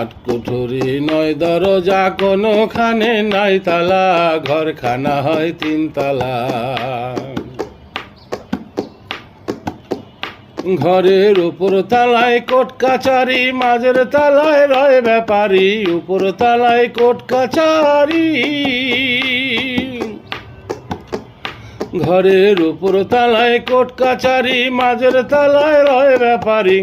আট কুঠুরি নয় দরজা, কোনোখানে নাই তালা, ঘরখানা হয় তিন তালা ঘরের উপর তালায় কোট কাচারি, মাঝের তালায় রয় ব্যাপারী, উপর তালায় কোট কাচারি। ঘরের উপর তালায় কোট কাচারি, মাঝের তালায় রয় ব্যাপারী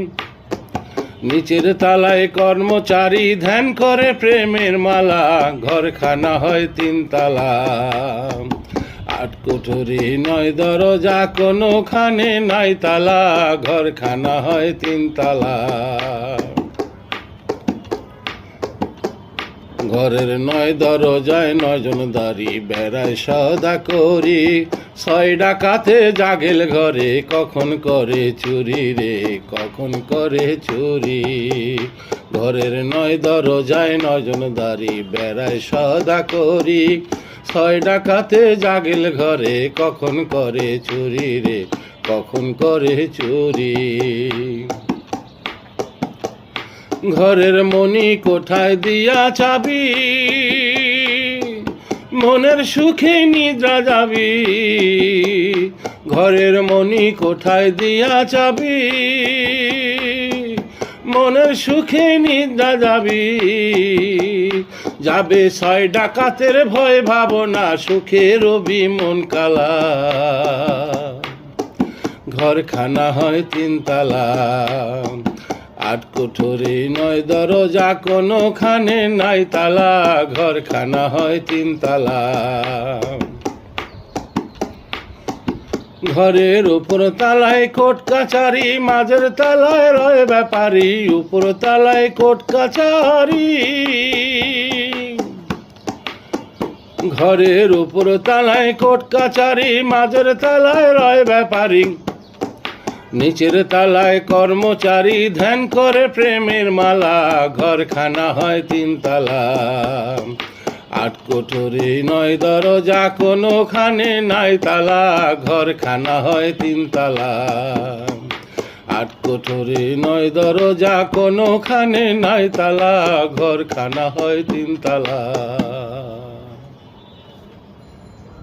নিচের তালায় কর্মচারী ধ্যান করে প্রেমের মালা, ঘরখানা হয় তিন তালা। আট কুঠুরি নয় দরজা, কোনোখানে নাই তালা, ঘরখানা হয় তিন তালা। ঘরের নয় দরজায় নয়জন দাঁড়ি বেড়ায় সদা করি। ছয় ডাকাতে জাগেল ঘরে, কখন করে চুরি রে, কখন করে চুরি। ঘরের নয় দরজায় নয়জন দাঁড়ি বেড়ায় সদা করি। ছয় ডাকাতে জাগেল ঘরে, কখন করে চুরি রে, কখন করে চুরি। ঘরের মনি কোঠায় দিয়া চাবি মনের সুখে নিদ্রা যাবি। ঘরের মনি কোঠায় দিয়া চাবি মনের সুখে নিদ্রা যাবি। যাবে ছয় ডাকাতের ভয় ভাবনা, সুখে রবি মন কালা। ঘরখানা হয় তিনতলা। আট কুঠুরি নয় দরজা, কোনোখানে নাই তালা, ঘরখানা হয় তিনতলা। ঘরের উপর তালায় কোট কাচারি মাঝের তালায় রয় ব্যাপারি, উপর তালায় কোট কাচারি ঘরের উপর তালায় কোট কাচারি মাঝের তালায় রয় ব্যাপারী নিচের তালায় কর্মচারী ধ্যান করে প্রেমের মালা, ঘরখানা হয় তিন তালা। আট কোঠরি নয় দরজা, কোনোখানে নাই তালা, ঘরখানা হয় তিন তালা। আট কোঠরি নয় দরজা, কোনোখানে নাই তালা, ঘরখানা হয় তিন তালা।